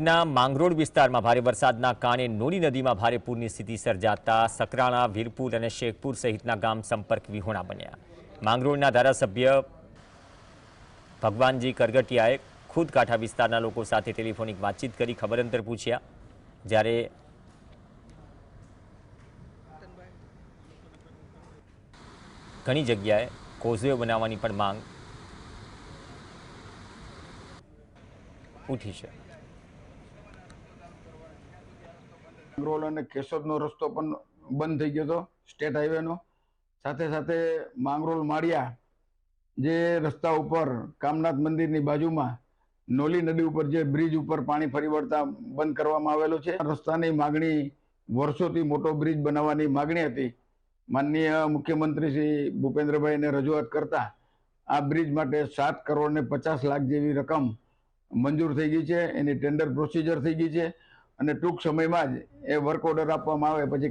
જૂનાગઢના માંગરોળ વિસ્તારમાં ભારે વરસાદના કારણે નોની નદીમાં ભારે પૂરની સ્થિતિ સર્જાતા સકરાણા, વીરપુર અને શેખપુર સહિતના ગામ સંપર્ક વિહોણા બન્યા. માંગરોળના ધારાસભ્ય ભગવાનજી કરગટિયાએ ખુદ કાંઠા વિસ્તારના લોકો સાથે ટેલિફોનિક વાતચીત કરી ખબર અંતર પૂછ્યા. જ્યારે ઘણી જગ્યાએ કોઝવે બનાવવાની પણ માંગ ઉઠી છે. માંગરોળ અને કેશોદનો રસ્તો પણ બંધ થઈ ગયો હતો, સ્ટેટ હાઈવેનો. સાથે સાથે માંગરોલ માળિયા, જે રસ્તા ઉપર કામનાથ મંદિરની બાજુમાં નોલી નદી ઉપર જે બ્રિજ ઉપર પાણી ફરી વળતા બંધ કરવામાં આવેલો છે. રસ્તાની માગણી વર્ષોથી મોટો બ્રિજ બનાવવાની માગણી હતી. માનનીય મુખ્યમંત્રી શ્રી ભૂપેન્દ્રભાઈને રજૂઆત કરતા આ બ્રિજ માટે સાત કરોડ ને પચાસ લાખ જેવી રકમ મંજૂર થઈ ગઈ છે. એની ટેન્ડર પ્રોસિજર થઈ ગઈ છે. અને ટૂંક સમયમાં જ એ વર્ક ઓર્ડર આપવામાં આવે પછી